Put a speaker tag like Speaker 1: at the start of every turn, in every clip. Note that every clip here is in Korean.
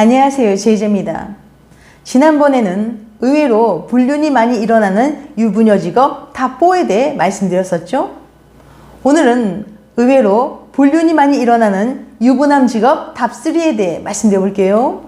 Speaker 1: 안녕하세요. 제이제입니다. 지난번에는 의외로 불륜이 많이 일어나는 유부녀 직업 탑4에 대해 말씀드렸었죠. 오늘은 의외로 불륜이 많이 일어나는 유부남 직업 탑3에 대해 말씀드려 볼게요.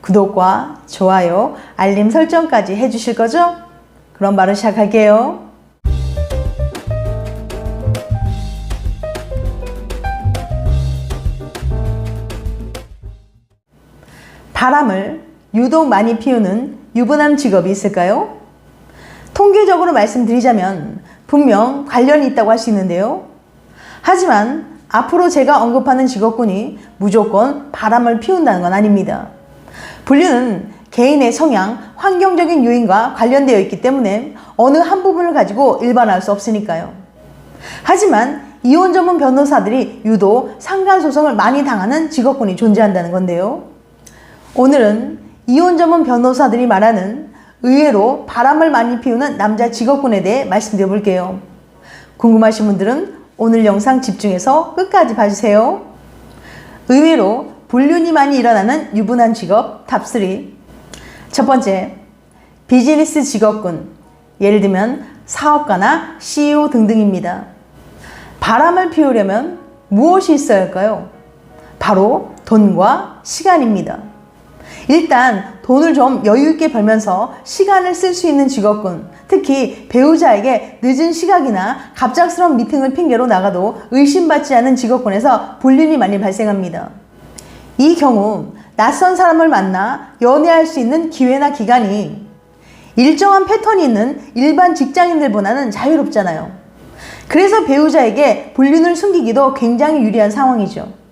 Speaker 1: 구독과 좋아요, 알림 설정까지 해주실 거죠? 그럼 바로 시작할게요. 바람을 유독 많이 피우는 유부남 직업이 있을까요? 통계적으로 말씀드리자면 분명 관련이 있다고 할 수 있는데요. 하지만 앞으로 제가 언급하는 직업군이 무조건 바람을 피운다는 건 아닙니다. 분류는 개인의 성향, 환경적인 요인과 관련되어 있기 때문에 어느 한 부분을 가지고 일반화할 수 없으니까요. 하지만 이혼 전문 변호사들이 유독 상간 소송을 많이 당하는 직업군이 존재한다는 건데요. 오늘은 이혼 전문 변호사들이 말하는 의외로 바람을 많이 피우는 남자 직업군에 대해 말씀드려 볼게요. 궁금하신 분들은 오늘 영상 집중해서 끝까지 봐주세요. 의외로 불륜이 많이 일어나는 유부남 직업 탑3. 첫 번째, 비즈니스 직업군. 예를 들면 사업가나 CEO 등등입니다. 바람을 피우려면 무엇이 있어야 할까요? 바로 돈과 시간입니다. 일단 돈을 좀 여유 있게 벌면서 시간을 쓸 수 있는 직업군, 특히 배우자에게 늦은 시각이나 갑작스러운 미팅을 핑계로 나가도 의심받지 않은 직업군에서 불륜이 많이 발생합니다. 이 경우 낯선 사람을 만나 연애할 수 있는 기회나 기간이 일정한 패턴이 있는 일반 직장인들보다는 자유롭잖아요. 그래서 배우자에게 불륜을 숨기기도 굉장히 유리한 상황이죠.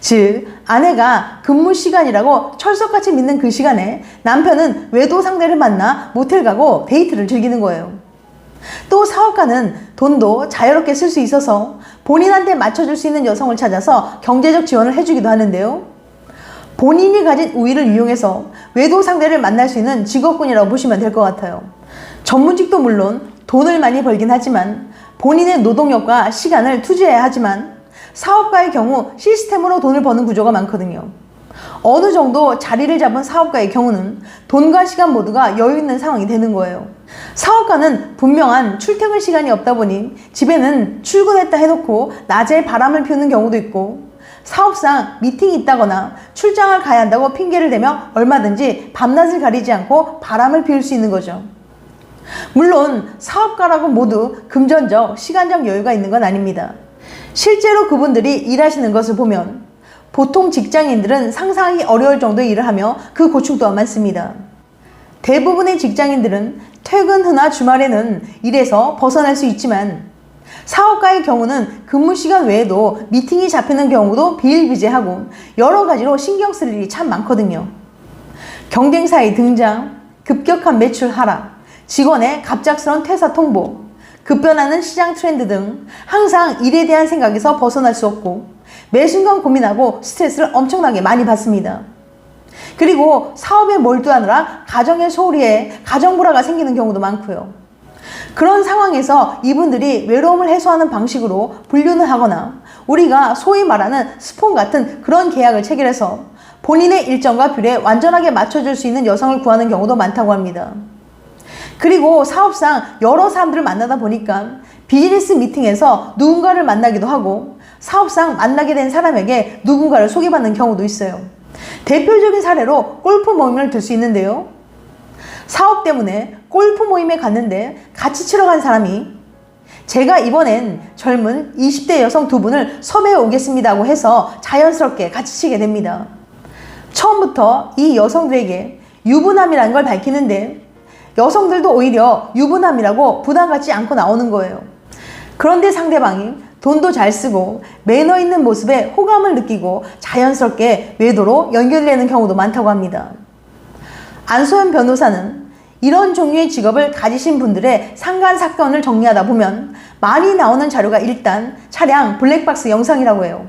Speaker 1: 즉, 아내가 근무 시간이라고 철석같이 믿는 그 시간에 남편은 외도 상대를 만나 모텔 가고 데이트를 즐기는 거예요. 또 사업가는 돈도 자유롭게 쓸 수 있어서 본인한테 맞춰줄 수 있는 여성을 찾아서 경제적 지원을 해주기도 하는데요. 본인이 가진 우위를 이용해서 외도 상대를 만날 수 있는 직업군이라고 보시면 될 것 같아요. 전문직도 물론 돈을 많이 벌긴 하지만 본인의 노동력과 시간을 투자해야 하지만 사업가의 경우 시스템으로 돈을 버는 구조가 많거든요. 어느 정도 자리를 잡은 사업가의 경우는 돈과 시간 모두가 여유 있는 상황이 되는 거예요. 사업가는 분명한 출퇴근 시간이 없다 보니 집에는 출근했다 해놓고 낮에 바람을 피우는 경우도 있고 사업상 미팅이 있다거나 출장을 가야 한다고 핑계를 대며 얼마든지 밤낮을 가리지 않고 바람을 피울 수 있는 거죠. 물론 사업가라고 모두 금전적, 시간적 여유가 있는 건 아닙니다. 실제로 그분들이 일하시는 것을 보면 보통 직장인들은 상상하기 어려울 정도의 일을 하며 그 고충 또한 많습니다. 대부분의 직장인들은 퇴근 후나 주말에는 일에서 벗어날 수 있지만 사업가의 경우는 근무 시간 외에도 미팅이 잡히는 경우도 비일비재하고 여러 가지로 신경 쓸 일이 참 많거든요. 경쟁사의 등장, 급격한 매출 하락, 직원의 갑작스런 퇴사 통보, 급변하는 시장 트렌드 등 항상 일에 대한 생각에서 벗어날 수 없고 매 순간 고민하고 스트레스를 엄청나게 많이 받습니다. 그리고 사업에 몰두하느라 가정의 소홀히에 가정 불화가 생기는 경우도 많고요. 그런 상황에서 이분들이 외로움을 해소하는 방식으로 분류를 하거나 우리가 소위 말하는 스폰 같은 그런 계약을 체결해서 본인의 일정과 뷰에 완전하게 맞춰줄 수 있는 여성을 구하는 경우도 많다고 합니다. 그리고 사업상 여러 사람들을 만나다 보니까 비즈니스 미팅에서 누군가를 만나기도 하고 사업상 만나게 된 사람에게 누군가를 소개받는 경우도 있어요. 대표적인 사례로 골프 모임을 들 수 있는데요. 사업 때문에 골프 모임에 갔는데 같이 치러 간 사람이 제가 이번엔 젊은 20대 여성 두 분을 섭외해 오겠습니다고 해서 자연스럽게 같이 치게 됩니다. 처음부터 이 여성들에게 유부남이라는 걸 밝히는데 여성들도 오히려 유부남이라고 부담 갖지 않고 나오는 거예요. 그런데 상대방이 돈도 잘 쓰고 매너 있는 모습에 호감을 느끼고 자연스럽게 외도로 연결되는 경우도 많다고 합니다. 안소연 변호사는 이런 종류의 직업을 가지신 분들의 상간 사건을 정리하다 보면 많이 나오는 자료가 일단 차량 블랙박스 영상이라고 해요.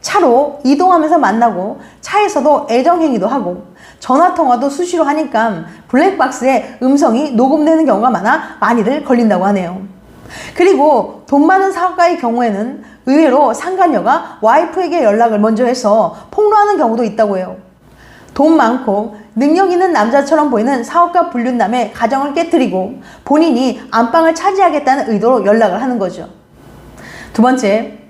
Speaker 1: 차로 이동하면서 만나고 차에서도 애정행위도 하고 전화통화도 수시로 하니까 블랙박스에 음성이 녹음되는 경우가 많아 많이들 걸린다고 하네요. 그리고 돈 많은 사업가의 경우에는 의외로 상간녀가 와이프에게 연락을 먼저 해서 폭로하는 경우도 있다고 해요. 돈 많고 능력 있는 남자처럼 보이는 사업가 불륜남의 가정을 깨뜨리고 본인이 안방을 차지하겠다는 의도로 연락을 하는 거죠. 두 번째,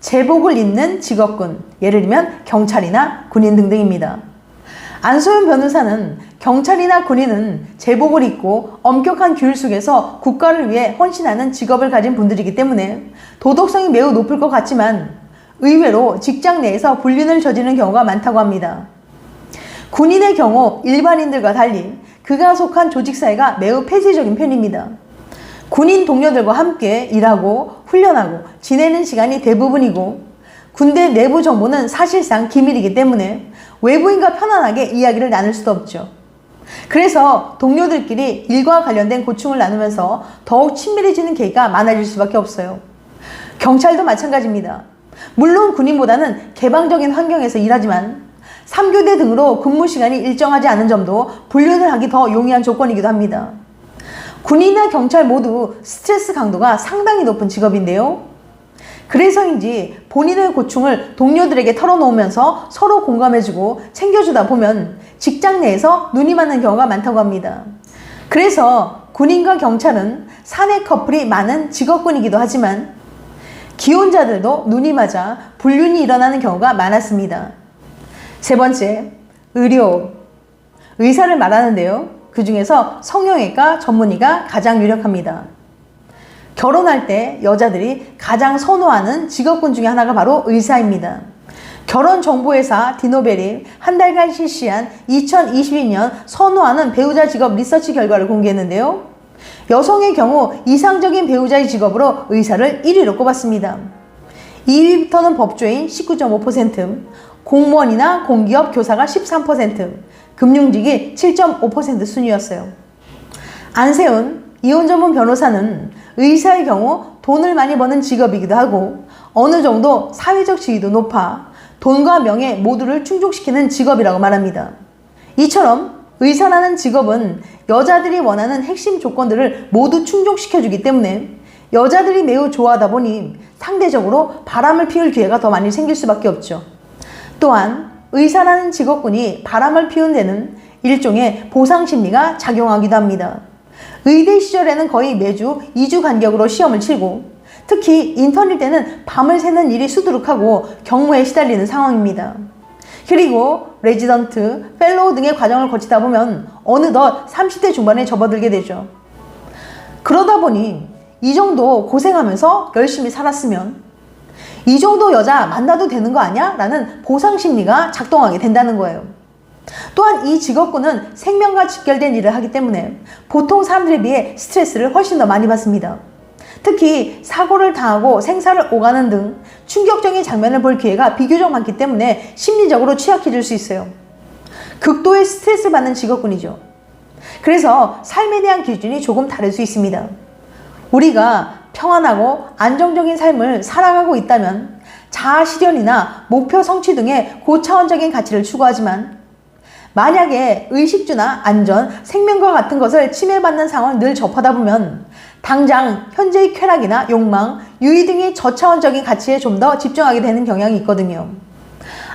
Speaker 1: 제복을 입는 직업군, 예를 들면 경찰이나 군인 등등입니다. 안소연 변호사는 경찰이나 군인은 제복을 입고 엄격한 규율 속에서 국가를 위해 헌신하는 직업을 가진 분들이기 때문에 도덕성이 매우 높을 것 같지만 의외로 직장 내에서 불륜을 저지르는 경우가 많다고 합니다. 군인의 경우 일반인들과 달리 그가 속한 조직사회가 매우 폐쇄적인 편입니다. 군인 동료들과 함께 일하고 훈련하고 지내는 시간이 대부분이고 군대 내부 정보는 사실상 기밀이기 때문에 외부인과 편안하게 이야기를 나눌 수도 없죠. 그래서 동료들끼리 일과 관련된 고충을 나누면서 더욱 친밀해지는 계기가 많아질 수밖에 없어요. 경찰도 마찬가지입니다. 물론 군인보다는 개방적인 환경에서 일하지만 3교대 등으로 근무 시간이 일정하지 않은 점도 분류를 하기 더 용이한 조건이기도 합니다. 군인이나 경찰 모두 스트레스 강도가 상당히 높은 직업인데요. 그래서인지 본인의 고충을 동료들에게 털어놓으면서 서로 공감해주고 챙겨주다 보면 직장 내에서 눈이 맞는 경우가 많다고 합니다. 그래서 군인과 경찰은 사내 커플이 많은 직업군이기도 하지만 기혼자들도 눈이 맞아 불륜이 일어나는 경우가 많았습니다. 세 번째, 의료. 의사를 말하는데요. 그 중에서 성형외과 전문의가 가장 유력합니다. 결혼할 때 여자들이 가장 선호하는 직업군 중에 하나가 바로 의사입니다. 결혼정보회사 디노벨이 한 달간 실시한 2022년 선호하는 배우자 직업 리서치 결과를 공개했는데요. 여성의 경우 이상적인 배우자의 직업으로 의사를 1위로 꼽았습니다. 2위부터는 법조인 19.5%, 공무원이나 공기업 교사가 13%, 금융직이 7.5% 순이었어요. 안세훈 이혼 전문 변호사는 의사의 경우 돈을 많이 버는 직업이기도 하고 어느 정도 사회적 지위도 높아 돈과 명예 모두를 충족시키는 직업이라고 말합니다. 이처럼 의사라는 직업은 여자들이 원하는 핵심 조건들을 모두 충족시켜주기 때문에 여자들이 매우 좋아하다 보니 상대적으로 바람을 피울 기회가 더 많이 생길 수밖에 없죠. 또한 의사라는 직업군이 바람을 피운 데는 일종의 보상 심리가 작용하기도 합니다. 의대 시절에는 거의 매주 2주 간격으로 시험을 치고 특히 인턴일 때는 밤을 새는 일이 수두룩하고 경무에 시달리는 상황입니다. 그리고 레지던트, 펠로우 등의 과정을 거치다 보면 어느덧 30대 중반에 접어들게 되죠. 그러다 보니 이 정도 고생하면서 열심히 살았으면 이 정도 여자 만나도 되는 거 아니야? 라는 보상 심리가 작동하게 된다는 거예요. 또한 이 직업군은 생명과 직결된 일을 하기 때문에 보통 사람들에 비해 스트레스를 훨씬 더 많이 받습니다. 특히 사고를 당하고 생사를 오가는 등 충격적인 장면을 볼 기회가 비교적 많기 때문에 심리적으로 취약해질 수 있어요. 극도의 스트레스 받는 직업군이죠. 그래서 삶에 대한 기준이 조금 다를 수 있습니다. 우리가 평안하고 안정적인 삶을 살아가고 있다면 자아 실현이나 목표 성취 등의 고차원적인 가치를 추구하지만 만약에 의식주나 안전, 생명과 같은 것을 침해받는 상황을 늘 접하다 보면 당장 현재의 쾌락이나 욕망, 유의 등의 저차원적인 가치에 좀 더 집중하게 되는 경향이 있거든요.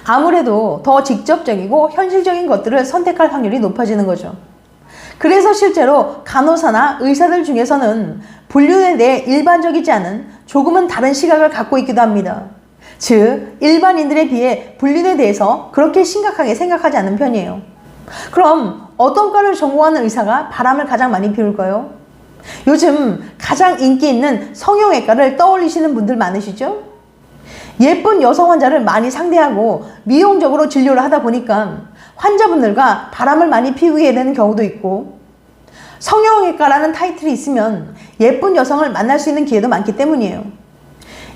Speaker 1: 아무래도 더 직접적이고 현실적인 것들을 선택할 확률이 높아지는 거죠. 그래서 실제로 간호사나 의사들 중에서는 분류에 대해 일반적이지 않은 조금은 다른 시각을 갖고 있기도 합니다. 즉, 일반인들에 비해 불륜에 대해서 그렇게 심각하게 생각하지 않는 편이에요. 그럼 어떤 과를 전공하는 의사가 바람을 가장 많이 피울까요? 요즘 가장 인기 있는 성형외과를 떠올리시는 분들 많으시죠? 예쁜 여성 환자를 많이 상대하고 미용적으로 진료를 하다 보니까 환자분들과 바람을 많이 피우게 되는 경우도 있고 성형외과라는 타이틀이 있으면 예쁜 여성을 만날 수 있는 기회도 많기 때문이에요.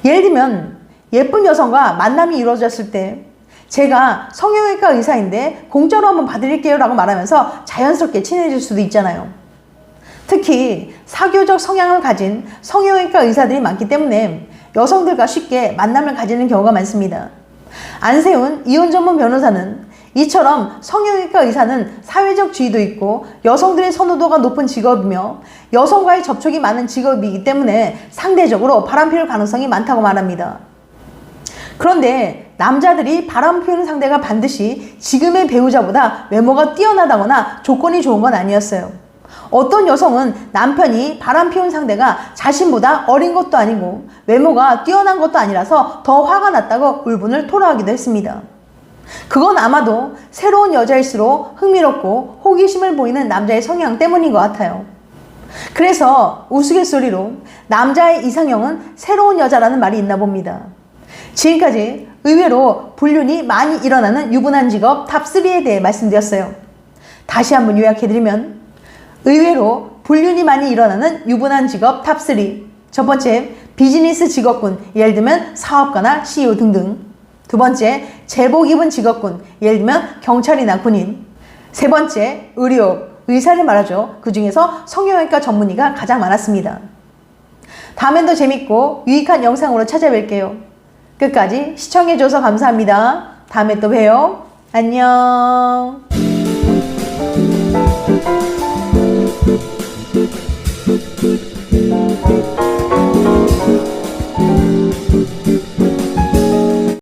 Speaker 1: 예를 들면 예쁜 여성과 만남이 이루어졌을 때 제가 성형외과 의사인데 공짜로 한번 봐드릴게요 라고 말하면서 자연스럽게 친해질 수도 있잖아요. 특히 사교적 성향을 가진 성형외과 의사들이 많기 때문에 여성들과 쉽게 만남을 가지는 경우가 많습니다. 안세훈 이혼 전문 변호사는 이처럼 성형외과 의사는 사회적 지위도 있고 여성들의 선호도가 높은 직업이며 여성과의 접촉이 많은 직업이기 때문에 상대적으로 바람피울 가능성이 많다고 말합니다. 그런데 남자들이 바람 피우는 상대가 반드시 지금의 배우자보다 외모가 뛰어나다거나 조건이 좋은 건 아니었어요. 어떤 여성은 남편이 바람 피운 상대가 자신보다 어린 것도 아니고 외모가 뛰어난 것도 아니라서 더 화가 났다고 울분을 토로하기도 했습니다. 그건 아마도 새로운 여자일수록 흥미롭고 호기심을 보이는 남자의 성향 때문인 것 같아요. 그래서 우스갯소리로 남자의 이상형은 새로운 여자라는 말이 있나 봅니다. 지금까지 의외로 불륜이 많이 일어나는 유부남 직업 탑3에 대해 말씀드렸어요. 다시 한번 요약해드리면 의외로 불륜이 많이 일어나는 유부남 직업 탑3 첫 번째 비즈니스 직업군 예를 들면 사업가나 CEO 등등. 두 번째 제복 입은 직업군 예를 들면 경찰이나 군인. 세 번째 의료 의사를 말하죠. 그 중에서 성형외과 전문의가 가장 많았습니다. 다음엔 더 재밌고 유익한 영상으로 찾아뵐게요 끝까지 시청해줘서 감사합니다 다음에 또 봬요 안녕
Speaker 2: Thank you.